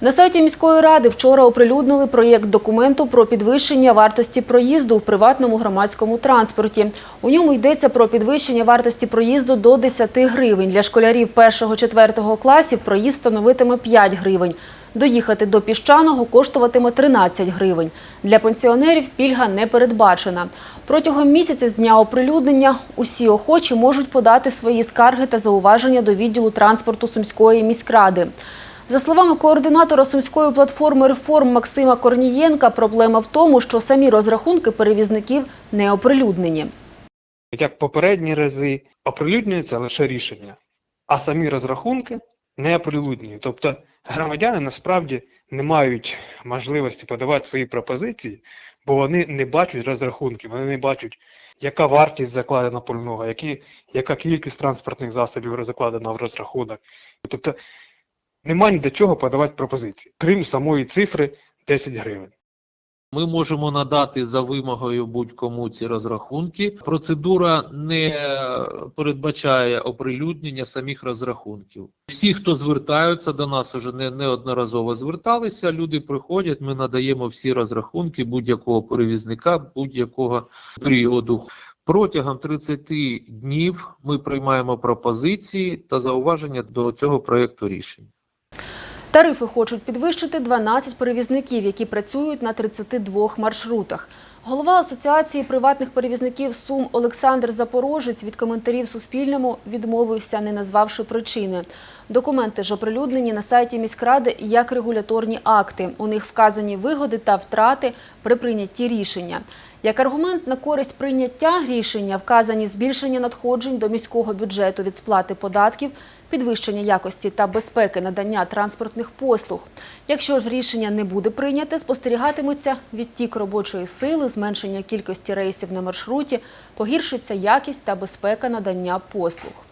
На сайті міської ради вчора оприлюднили проєкт документу про підвищення вартості проїзду в приватному громадському транспорті. У ньому йдеться про підвищення вартості проїзду до 10 гривень. Для школярів 1-4 класів проїзд становитиме 5 гривень. Доїхати до піщаного коштуватиме 13 гривень. Для пенсіонерів пільга не передбачена. Протягом місяця з дня оприлюднення усі охочі можуть подати свої скарги та зауваження до відділу транспорту Сумської міськради. За словами координатора Сумської платформи реформ Максима Корнієнка, проблема в тому, що самі розрахунки перевізників не оприлюднені. Як попередні рази оприлюднюється лише рішення, а самі розрахунки не оприлюднюють. Тобто громадяни насправді не мають можливості подавати свої пропозиції, бо вони не бачать розрахунків, вони не бачать, яка вартість закладена пального, які, яка кількість транспортних засобів закладена в розрахунок. Тобто нема ні до чого подавати пропозиції, крім самої цифри 10 гривень. Ми можемо надати за вимогою будь-кому ці розрахунки. Процедура не передбачає оприлюднення самих розрахунків. Всі, хто звертаються до нас, вже не неодноразово зверталися. Люди приходять. Ми надаємо всі розрахунки будь-якого перевізника, будь-якого періоду. Протягом 30 днів ми приймаємо пропозиції та зауваження до цього проекту рішень. Тарифи хочуть підвищити 12 перевізників, які працюють на 32 маршрутах. Голова Асоціації приватних перевізників Сум Олександр Запорожець від коментарів Суспільному відмовився, не назвавши причини. Документи ж оприлюднені на сайті міськради як регуляторні акти. У них вказані вигоди та втрати при прийнятті рішення. Як аргумент на користь прийняття рішення вказані збільшення надходжень до міського бюджету від сплати податків, підвищення якості та безпеки надання транспортних послуг. Якщо ж рішення не буде прийняте, спостерігатиметься відтік робочої сили, зменшення кількості рейсів на маршруті, погіршиться якість та безпека надання послуг.